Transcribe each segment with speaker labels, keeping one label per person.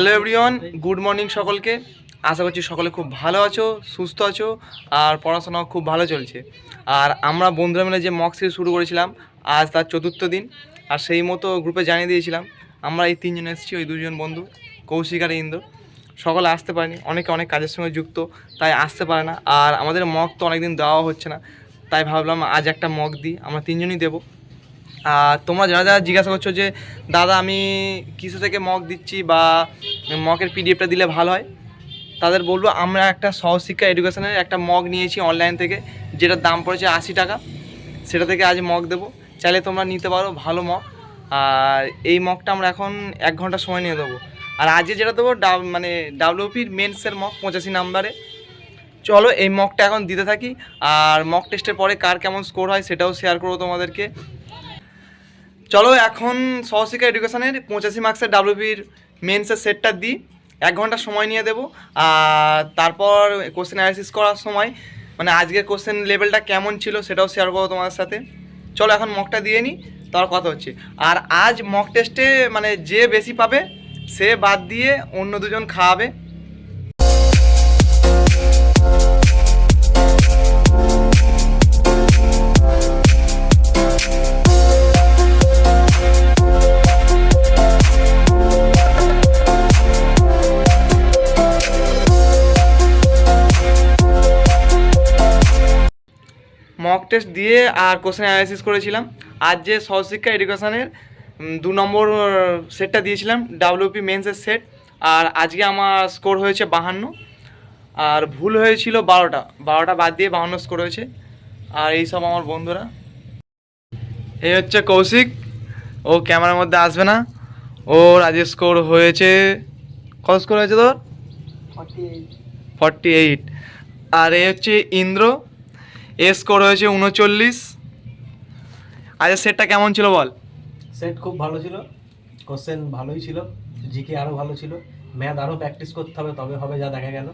Speaker 1: Hello everyone good morning সকলকে। আশা করছি সকলে খুব ভালো আছো, সুস্থ আছো, আর পড়াশোনাও খুব ভালো চলছে। আর আমরা বন্ধুরা মিলে যে মক সিরিজ শুরু করেছিলাম, আজ তার চতুর্থ দিন, আর সেই মতো গ্রুপে জানিয়ে দিয়েছিলাম, আমরা এই তিনজন এসেছি, ওই দুজন বন্ধু, কৌশিক আর ইন্দ্র। সকলে আসতে পারেনি, অনেকে অনেক কাজের সঙ্গে যুক্ত, তাই আসতে পারে না। আর আমাদের মক তো অনেকদিন দেওয়া হচ্ছে না, তাই ভাবলাম আজ একটা মক দিই, আমরা তিনজনই দেবো। আর তোমরা যারা যারা জিজ্ঞাসা করছ যে, দাদা, আমি কিসে থেকে মক দিচ্ছি বা মকের পিডিএফটা দিলে ভালো হয়? তাদের বলব, আমরা একটা সহশিক্ষা এডুকেশনের একটা মগ নিয়েছি অনলাইন থেকে, যেটার দাম পড়েছে আশি টাকা। সেটা থেকে আজ মগ দেবো। চাইলে তোমরা নিতে পারো, ভালো মগ আর এই মগটা আমরা এখন এক ঘণ্টা সময় নিয়ে দেবো। আর আজকে যেটা দেবো মানে ডাব্লিউপির মেন্সের মগ পঁচাশি নাম্বারে চলো, এই মকটা এখন দিতে থাকি। আর মক টেস্টের পরে কার কেমন স্কোর হয়, সেটাও শেয়ার করব তোমাদেরকে। চলো এখন সহশিক্ষা এডুকেশনের পঁচাশি মার্কসের ডাব্লিউবির মেন্সের সেটটা দিই। এক ঘণ্টা সময় নিয়ে দেবো। আর তারপর কোশ্চেন অ্যানালিসিস করার সময় মানে আজকের কোশ্চেন লেভেলটা কেমন ছিল সেটাও শেয়ার করব তোমাদের সাথে। চলো এখন মকটা দিয়ে নিই তার কথা হচ্ছে। আর আজ মক টেস্টে মানে যে বেশি পাবে, সে বাদ দিয়ে অন্য দুজন খাওয়াবে। মক টেস্ট দিয়ে আর কোশ্চেন অ্যানালাইসিস করেছিলাম। আজ যে সহশিক্ষা এডুকেশনের দু নম্বর সেটটা দিয়েছিলাম ডাব্লিউপি মেন্সের সেট আর আজকে আমার স্কোর হয়েছে বাহান্ন। আর ভুল হয়েছিল বারোটা। বারোটা বাদ দিয়ে বাহান্ন স্কোর হয়েছে। আর এই সব আমার বন্ধুরা। এই হচ্ছে কৌশিক। ও ক্যামেরার মধ্যে আসবে না। ওর আজকে স্কোর হয়েছে কত স্কোর হয়েছে তোর? ফর্টি এইট আর এ হচ্ছে ইন্দ্র। এ স্কোর হয়েছে উনচল্লিশ। আজকে সেটটা কেমন ছিল বল?
Speaker 2: সেট খুব ভালো ছিল। কোশ্চেন ভালোই ছিল। জিকে আরও ভালো ছিল। ম্যাথ আরও প্র্যাকটিস করতে হবে তবে হবে যা দেখা গেল।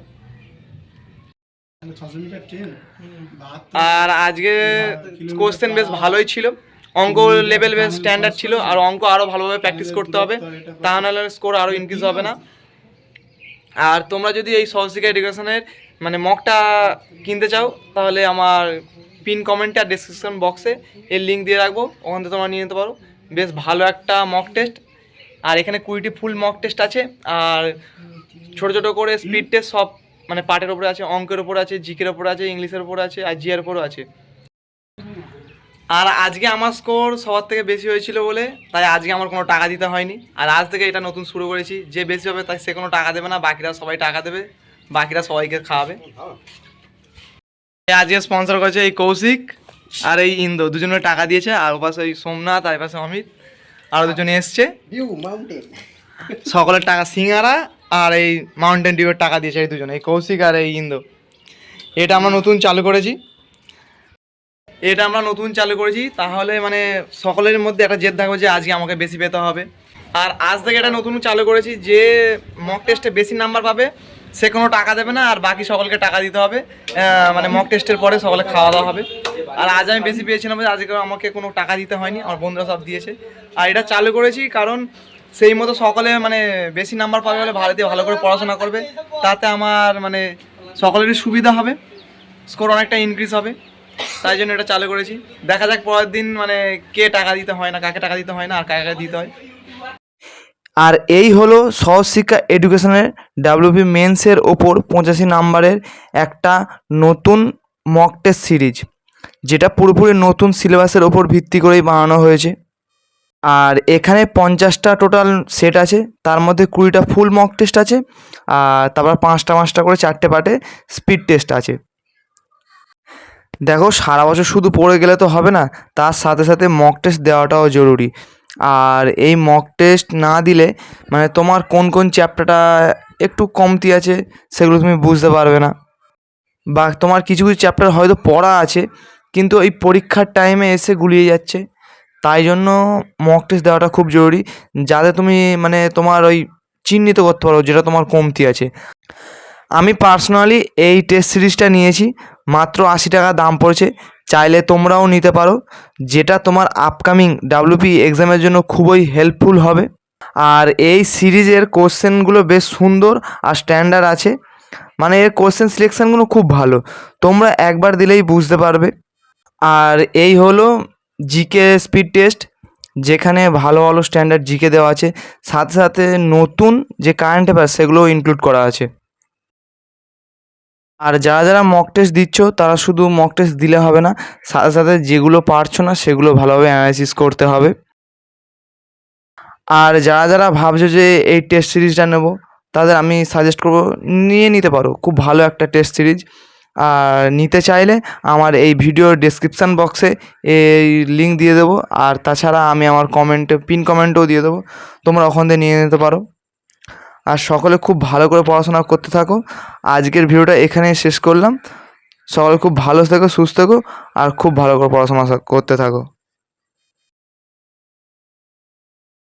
Speaker 1: আর আজকে কোশ্চেন বেশ ভালোই ছিল। অঙ্ক লেভেল বেশ স্ট্যান্ডার্ড ছিল। আর অঙ্ক আরও ভালোভাবে প্র্যাকটিস করতে হবে। তা নাহলে স্কোর আরও ইনক্রিজ হবে না। আর তোমরা যদি এই সহশিক্ষা এডুকেশনের মানে মকটা কিনতে চাও, তাহলে আমার পিন কমেন্টে আর ডিসক্রিপশন বক্সে এর লিঙ্ক দিয়ে রাখব, ওখান থেকে তোমরা নিয়ে নিতে পারো। বেশ ভালো একটা মক টেস্ট আর এখানে কুড়িটি ফুল মক টেস্ট আছে, আর ছোটো ছোটো করে স্পিড টেস্ট সব মানে পার্টের ওপরে আছে, অঙ্কের ওপরে আছে, জিকের ওপরে আছে, ইংলিশের ওপরে আছে, আর জিয়ার ওপরও আছে। আর আজকে আমার স্কোর সবার থেকে বেশি হয়েছিল বলে, তাই আজকে আমার কোনো টাকা দিতে হয়নি। আর আজ থেকে এটা নতুন শুরু করেছি, যে বেশি হবে তাই সে কোনো টাকা দেবে না, বাকিরা সবাই টাকা দেবে। বাকিরা সবাইকে খাওয়াবে। আজকে স্পন্সর করেছে এই কৌশিক আর এই ইন্দো দুজনে টাকা দিয়েছে আর পাশে ওই সোমনাথ আর পাশে অমিত আরও দুজনে এসছে। সকলের টাকা সিঙ্গারা আর এই মাউন্টেন ডিউয়ের টাকা দিয়েছে এই দুজনে এই কৌশিক আর এই ইন্দো। এটা আমরা নতুন চালু করেছি। এটা আমরা নতুন চালু করেছি তাহলে মানে সকলের মধ্যে একটা জেদ থাকবে যে আজকে আমাকে বেশি পেতে হবে। আর আজ থেকে এটা নতুন চালু করেছি যে মক টেস্টে বেশি নাম্বার পাবে। সে কোনো টাকা দেবে না, আর বাকি সকলকে টাকা দিতে হবে। মানে মক টেস্টের পরে সকলে খাওয়া দাওয়া হবে। আর আজ আমি বেশি পেয়েছিলাম আজকে আমাকে কোনো টাকা দিতে হয়নি, আমার বন্ধুরা সব দিয়েছে। আর এটা চালু করেছি কারণ সেই মতো সকলে মানে বেশি নাম্বার পাবে বলে ভালো দিয়ে ভালো করে পড়াশোনা করবে। তাতে আমার মানে সকলেরই সুবিধা হবে স্কোর অনেকটা ইনক্রিজ হবে। তাই জন্য এটা চালু করেছি। দেখা যাক পরের দিন মানে কে টাকা দিতে হয় না, কাকে টাকা দিতে হয় না, আর কাকে দিতে হয়।
Speaker 3: আর এই হলো সহশিক্ষা এডুকেশনের ডাব্লিউপি মেন্সের ওপর পঁচাশি নাম্বারের একটা নতুন মক টেস্ট সিরিজ যেটা পুরোপুরি নতুন সিলেবাসের ওপর ভিত্তি করেই বানানো হয়েছে। আর এখানে পঞ্চাশটা টোটাল সেট আছে, তার মধ্যে কুড়িটা ফুল মক টেস্ট আছে, আর তারপর পাঁচটা পাঁচটা করে চারটে পার্টে স্পিড টেস্ট আছে। দেখো, সারা বছর শুধু পড়ে গেলে তো হবে না, তার সাথে সাথে মক টেস্ট দেওয়াটাও জরুরি। আর এই মক টেস্ট না দিলে মানে তোমার কোন কোন চ্যাপ্টারটা একটু কমতি আছে, সেগুলো তুমি বুঝতে পারবে না। বা তোমার কিছু কিছু চ্যাপ্টার হয়তো পড়া আছে, কিন্তু এই পরীক্ষার টাইমে এসে গুলিয়ে যাচ্ছে। তাই জন্য মক টেস্ট দেওয়াটা খুব জরুরি, যাতে তুমি মানে তোমার ওই চিহ্নিত করতে পারো যেটা তোমার কমতি আছে। আমি পার্সোনালি এই টেস্ট সিরিজটা নিয়েছি মাত্র আশি টাকা দাম পড়েছে। চাইলে তোমরাও নিতে পারো। যেটা তোমার আপকামিং ডাব্লিউপি এক্সামের জন্য খুবই হেল্পফুল হবে।
Speaker 1: আর এই সিরিজের কোশ্চেনগুলো বেশ সুন্দর আর স্ট্যান্ডার্ড আছে। মানে এর কোশ্চেন সিলেকশানগুলো খুব ভালো। তোমরা একবার দিলেই বুঝতে পারবে। আর এই হলো জিকে স্পিড টেস্ট যেখানে ভালো ভালো স্ট্যান্ডার্ড জিকে দেওয়া আছে। সাথে সাথে নতুন যে কারেন্ট অ্যাফেয়ার্স সেগুলোও ইনক্লুড করা আছে। আর যারা যারা মক টেস্ট দিচ্ছ, তারা শুধু মক টেস্ট দিলে হবে না, সাথে সাথে যেগুলো পারছ না, সেগুলো ভালোভাবে অ্যানালাইসিস করতে হবে। আর যারা যারা ভাবছ যে এই টেস্ট সিরিজটা নেব, তাদের আমি সাজেস্ট করব, নিয়ে নিতে পারো। খুব ভালো একটা টেস্ট সিরিজ আর নিতে চাইলে আমার এই ভিডিওর ডেসক্রিপশান বক্সে এই লিঙ্ক দিয়ে দেবো। আর তাছাড়া আমি আমার কমেন্টে পিন কমেন্টও দিয়ে দেবো। তোমরা ওখান থেকে নিয়ে নিতে পারো। আর সকলে খুব ভালো করে পড়াশোনা করতে থাকো। আজকের ভিডিওটা এখানেই শেষ করলাম। সকলে খুব ভালো থেকো, সুস্থ থেকো, আর খুব ভালো করে পড়াশোনা করতে থাকো।